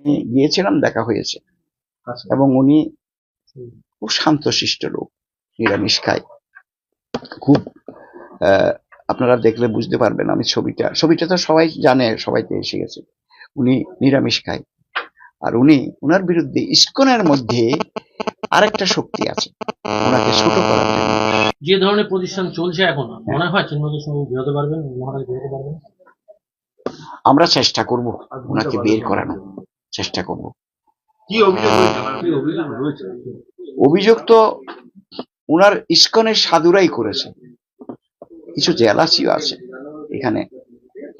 আমি গিয়েছিলাম দেখা হয়েছে। আচ্ছা। এবং উনি খুব শান্তশিষ্ট লোক নিরামিষ খায়। খুব আপনারা দেখলে বুঝতে পারবেন আমি ছবিটা ছবিটা তো সবাই জানে সবাইতে এসে গেছে। উনি নিরামিষ খায়। আর উনি ওনার বিরুদ্ধে ইস্কনের মধ্যে আরেকটা শক্তি আছে ওনাকে ছোট করার জন্য। যে ধরনের প্রতিষ্ঠান চলছে এখন মনে হয় চিন্ময়ের সঙ্গে বেরোতে পারবেন মহারাজ বেরোতে পারবেন? আমরা চেষ্টা করব ওনাকে বের করানো চেষ্টা করব। অভিযোগ তো ওনার ইস্কনের সাধুরাই করেছে। কিছু জেলাসিও আছে। এখানে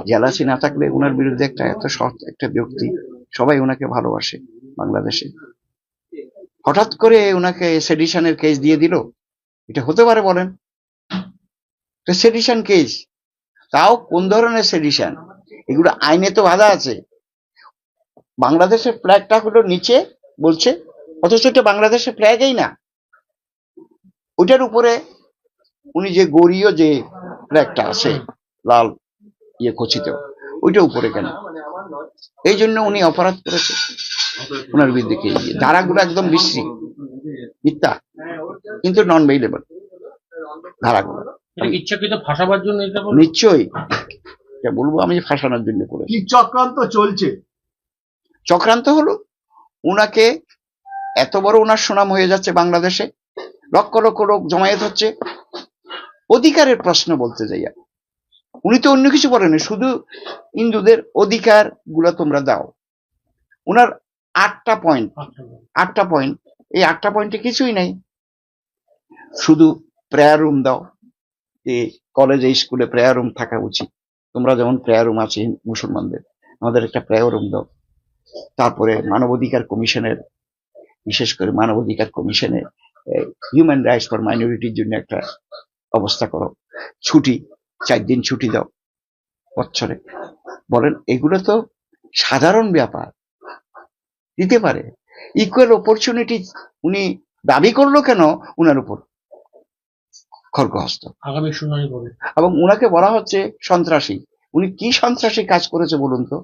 জেলাসি না থাকলে ওনার বিরুদ্ধে একটা এত সৎ একটা ব্যক্তি সবাই ওনাকে ভালোবাসে বাংলাদেশে। হঠাৎ করে ওনাকে সেডিশনের কেস দিয়ে দিল। এটা হতে পারে বলেন। সেডিশন কেস তাও কোন ধরনের সেডিশন এগুলো আইনে তো বাধা আছে। বাংলাদেশের ফ্ল্যাগটা হলো নিচে বলছে অথচ এটা বাংলাদেশের ফ্ল্যাগই না। ওইটার উপরে উনি যে গড়ীয় যে ফ্ল্যাগটা আছে লাল ইয়ে খচিত ওইটা উপরে কেন? এই জন্য উনি অপরাধ করেছে ওনার বিরুদ্ধে ধারাগুলো একদম বিশ্রী। মিথ্যা। কিন্তু নন বেইলেবল ধারাগুলো ইচ্ছাকৃত ফাঁসাবার জন্য এটা নিশ্চয়ই। বলব আমি যে ফাঁসানোর জন্য করেছি। কি চক্রান্ত চলছে? চক্রান্ত হলো। উনাকে এত বড় উনার সুনাম হয়ে যাচ্ছে বাংলাদেশে। লক্ষ লক্ষ লোক জমায়েত হচ্ছে। অধিকারের প্রশ্ন বলতে যাইয়া উনি তো অন্য কিছু বলেনি শুধু হিন্দুদের অধিকারগুলা তোমরা দাও। উনার আটটা পয়েন্ট আটটা পয়েন্ট এই আটটা পয়েন্টে কিছুই নাই। শুধু প্রেয়ার রুম দাও। যে কলেজে স্কুলে প্রেয়ার রুম থাকা উচিত। তোমরা যেমন প্রেয়ার রুম আছে মুসলমানদের, আমাদের একটা প্রেয়ার রুম দাও। তারপরে মানবাধিকার কমিশনের বিশেষ করে মানবাধিকার কমিশনে হিউম্যান রাইটস ফর মাইনরিটির জন্য একটা অবস্থা করো। ছুটি চার দিন ছুটি দাও বছরে বলেন এগুলো তো সাধারণ ব্যাপার। দিতে পারে। ইকুয়াল অপরচুনিটি উনি দাবি করল কেন? উনার উপর খড়গহস্ত। আগামী শুনানি এবং উনাকে বলা হচ্ছে সন্ত্রাসী। উনি কি সন্ত্রাসী কাজ করেছে বলুন তো?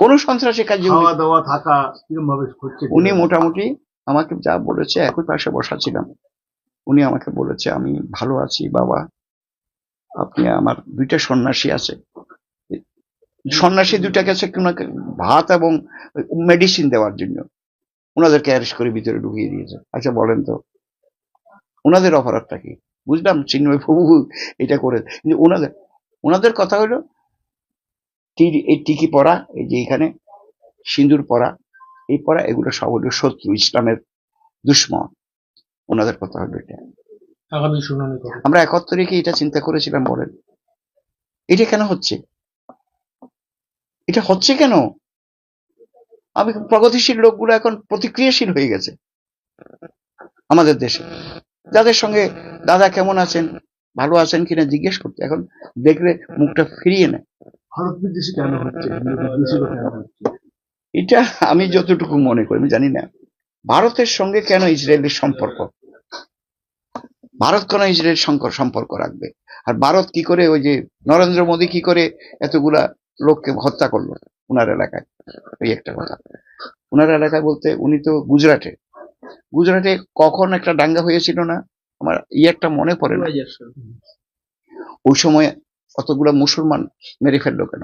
কোন সন্ত্রাসী কাজ খাওয়া দাওয়া থাকা কীরকম ভাবে হচ্ছে উনি মোটামুটি আমাকে যা বলেছে একই পাশে বসা ছিলাম। উনি আমাকে বলেছে আমি ভালো আছি বাবা। আপনি আমার দুইটা সন্ন্যাসী আছে। সন্ন্যাসী দুইটা গেছে ওনাকে ভাত এবং মেডিসিন দেওয়ার জন্য। ওনাদেরকে অ্যারেস্ট করে ভিতরে ঢুকিয়ে দিয়েছে। আচ্ছা বলেন তো ওনাদের অপরাধটা কি? বুঝলাম চিন্ময় প্রভু এটা করে কিন্তু ওনাদের ওনাদের কথা হলো এই টিকি পরা এই যে এখানে সিঁদুর পরা এই পরা এগুলো সব হলো শত্রু ইসলামের দুশ্মন। ওনাদের কথা হলো এটা। আমরা একাত্তরে কি এটা চিন্তা করেছিলাম বলেন। এটা কেন হচ্ছে? এটা হচ্ছে কেন? আমি প্রগতিশীল লোকগুলো এখন প্রতিক্রিয়াশীল হয়ে গেছে। আমাদের দেশে। যাদের সঙ্গে দাদা কেমন আছেন ভালো আছেন কিনা জিজ্ঞেস করতে এখন দেখলে মুখটা ফিরিয়ে নেয়। ভারত বিদ্বেষী কেন হচ্ছে? এটা আমি যতটুকু মনে করি আমি জানি না। ভারতের সঙ্গে কেন ইসরায়েলের সম্পর্ক? ভারত কেন ইসরায়েল সম্পর্ক রাখবে? আর ভারত কি করে ওই যে নরেন্দ্র মোদী কি করে এতগুলা লোককে হত্যা করল উনার এলাকায়? এই একটা কথা। উনার এলাকায় বলতে উনি তো গুজরাটে। গুজরাটে কখন একটা দাঙ্গা হয়েছিল না? আমার ই একটা মনে পড়ে না। ওই সময় অতগুলা মুসলমান মেরে ফেলল কেন?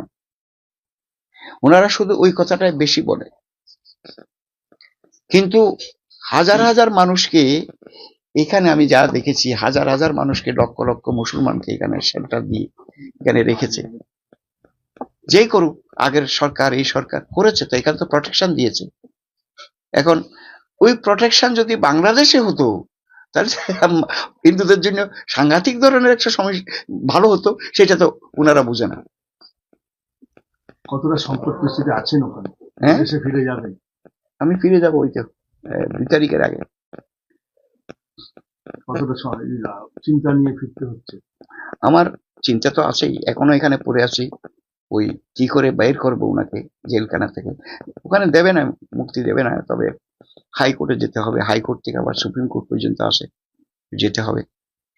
ওনারা শুধু ওই কথাটাই বেশি বলে। কিন্তু হাজার হাজার মানুষকে এখানে আমি যা দেখেছি, হাজার হাজার মানুষকে লক্ষ লক্ষ মুসলমানকে এখানে সেন্টার দিয়ে এখানে রেখেছে। যেই করুক, আগের সরকার, এই সরকার করেছে তো, এখানে তো প্রোটেকশন দিয়েছে। এখন ওই প্রোটেকশন যদি বাংলাদেশে হতো তাহলে হিন্দুদের জন্য সাংঘাতিক ধরনের একটা সমস্যা ভালো হতো সেটা তো ওনারা বুঝে না। কতটা সংকট পরিস্থিতি আছেন ওখানে? হ্যাঁ? দেশে ফিরে যাবেন? আমি ফিরে যাব ওই তো দুই তারিখের আগে। কতটা চিন্তা নিয়ে ফিরতে হচ্ছে? আমার চিন্তা তো আছেই এখনও এখানে পড়ে আছি। ওই কি করে বাইর করব ওনাকে জেলখানা থেকে? ওখানে দেবে না মুক্তি দেবে না তবে হাইকোর্টে যেতে হবে। হাইকোর্ট থেকে আবার সুপ্রিম কোর্ট পর্যন্ত আসে যেতে হবে।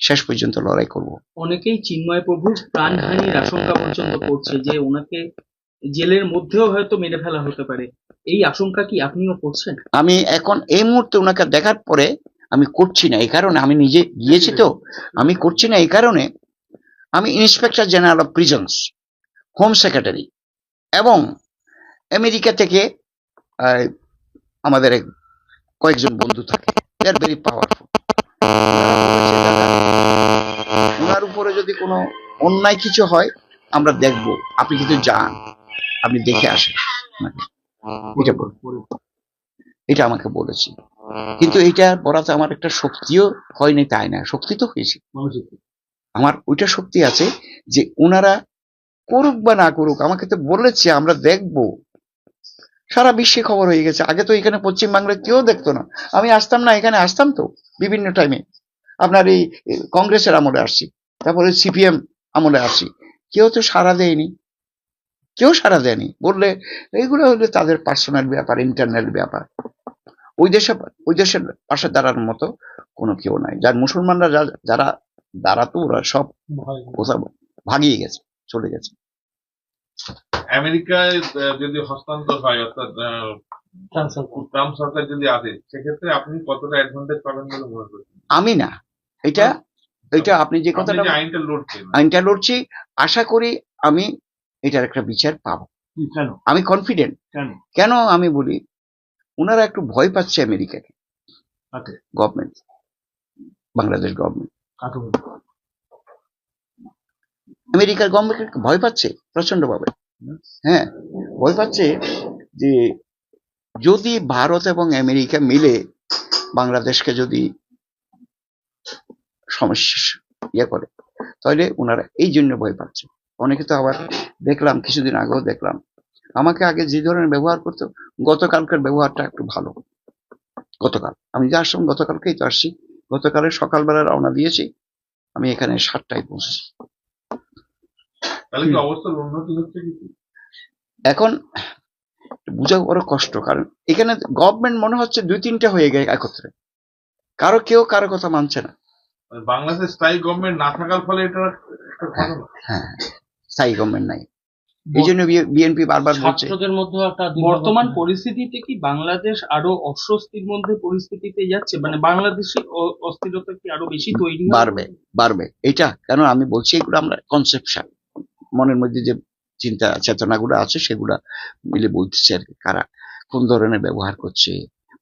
শেষ পর্যন্ত লড়াই করব। অনেকেই চিন্ময় প্রভুর প্রাণহানির আশঙ্কা পর্যন্ত করছে যে ওনাকে জেলের মধ্যেও হয়তো মেরে ফেলা হতে পারে। এই আশঙ্কা কি আপনিও করছেন? আমি এখন এই মুহূর্তে ওনাকে দেখার পরে আমি করছি না এই কারণে আমি নিজে গিয়েছি তো। আমি করছি না এই কারণে আমি inspector general of prisons home secretary. এবং আমেরিকা থেকে আমাদের কয়েকজন বন্ধু থাকে। দে আর ভেরি পাওয়ারফুল ওনার উপরে যদি কোনো অন্যায় কিছু হয় আমরা দেখব। আপনি কিন্তু যান। আপনি দেখে আসেন। এটা এটা আমাকে বলেছে। কিন্তু এটা বলাতে আমার একটা শক্তিও হয়নি তাই না? শক্তি তো হয়েছে। আমার ওইটা শক্তি আছে যে ওনারা করুক বা না করুক আমাকে তো বলেছে আমরা দেখব। সারা বিশ্বে খবর হয়ে গেছে। আগে তো এখানে পশ্চিম বাংলায় কেউ দেখতো না। আমি আসতাম না এখানে আসতাম তো বিভিন্ন টাইমে আপনার এই কংগ্রেসের আমলে আসছি তারপরে সিপিএম আমলে আসছি। কেউ তো সাড়া দেয়নি। কেউ সাড়া দেয়নি। বললে এইগুলো হলে তাদের পার্সোনাল ব্যাপার ইন্টারনাল ব্যাপার। ওই দেশে ওই দেশের পাশে দাঁড়ানোর মতো কোনো কেউ নাই। যার মুসলমানরা যারা দাঁড়াতো ওরা সব কোথাও ভাগিয়ে গেছে। চলে গেছে। আমেরিকায় যদি হস্তান্তর হয় অর্থাৎ ট্রাম্প সরকার। যদি আসে সেক্ষেত্রে আপনি কতটা অ্যাডভান্টেজ পাবেন বলে মনে করছেন আমি না। এটা এটা আপনি যে কথাটা আইনটা লড়ছেন। আইনটা লড়ছি আশা করি আমি এটার একটা বিচার পাবো। কেন? আমি কনফিডেন্ট কেন? কেন আমি বলি ওনারা একটু ভয় পাচ্ছে আমেরিকাকে। Government Bangladesh government? আমেরিকার গভর্নমেন্ট ভয় পাচ্ছে প্রচণ্ড ভাবে হ্যাঁ ভয় পাচ্ছে যে যদি ভারত এবং আমেরিকা মিলে বাংলাদেশকে যদি সমস্যা ইয়ে করে, তাহলে ওনারা এই জন্য ভয় পাচ্ছে। অনেকে তো আবার দেখলাম, কিছুদিন আগেও দেখলাম, আমাকে আগে যে ধরনের ব্যবহার করতো, গতকালকার ব্যবহারটা একটু ভালো। গতকাল, আমি যে আসলাম গতকালকেই তো আসছি। গতকালের সকালবেলা রওনা দিয়েছি, আমি এখানে সাতটায় পৌঁছেছি। তাহলে কি অবস্থার উন্নতি হচ্ছে কিছু এখন বোঝা বড় কষ্ট কারণ এখানে গভর্নমেন্ট মনে হচ্ছে দুই তিনটা হয়ে গেছে একত্রে। কারও কেউ কারও কথা মানছে না। মানে বাংলাদেশ স্থায়ী গভর্নমেন্ট না থাকার ফলে এটা হ্যাঁ স্থায়ী গভর্নমেন্ট নাই। এই জন্য বিএনপি বারবার বলছে। ছাত্রদের মধ্যেও একটা বর্তমান পরিস্থিতিতে কি বাংলাদেশ আরও অস্বস্তির মধ্যে পরিস্থিতিতে যাচ্ছে? মানে বাংলাদেশে অ- অস্থিরতা কি আরও বেশি তৈরি বাড়বে বাড়বে। এটা কেন আমি বলছি এগুলো আমরা কনসেপশন মনের মধ্যে যে চিন্তা চেতনাগুলো আছে সেগুলা মিলে বলতেছে আর কি কারা কোন ধরনের ব্যবহার করছে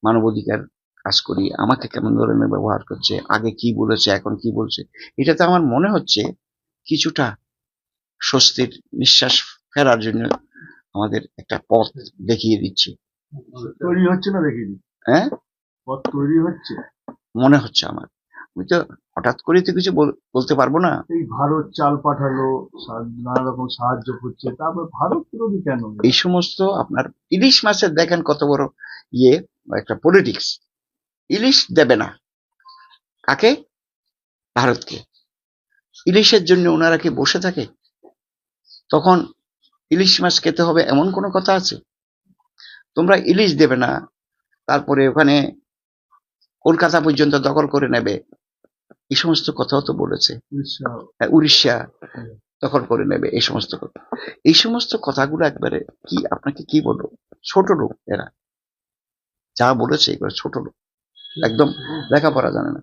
মানবাধিকার কাজ করি আমাকে কেমন ধরনের ব্যবহার করছে আগে কি বলেছে এখন কি বলছে এটাতে আমার মনে হচ্ছে কিছুটা স্বস্তির নিঃশ্বাস ফেরার জন্য আমাদের একটা পথ দেখিয়ে দিচ্ছে। তৈরি হচ্ছে না দেখিনি? হ্যাঁ? পথ তৈরি হচ্ছে? মনে হচ্ছে আমার। আমি তো হঠাৎ করে তো কিছু বল- বলতে পারব না? এই ভারত চাল পাঠালো নানা রকম সাহায্য করছে তারপর ভারত বিরোধী কেন? এই সমস্ত আপনার ইলিশ মাছের দেখেন কত বড় ইয়ে একটা পলিটিক্স ইলিশ দেবে না। কাকে? ভারতকে। ইলিশের জন্য ওনারা কি বসে থাকে? তখন ইলিশ মাছ খেতে হবে এমন কোনো কথা আছে? তোমরা ইলিশ দেবে না তারপরে ওখানে কলকাতা পর্যন্ত দখল করে নেবে। এই সমস্ত কথাও তো বলেছে। উড়িষ্যা। তখন করে নেবে এই সমস্ত কথা। এই সমস্ত কথাগুলো একবারে কি আপনাকে কি বলব? ছোট লোক এরা। যা বলেছে এবার ছোট লোক। একদম লেখাপড়া জানে না।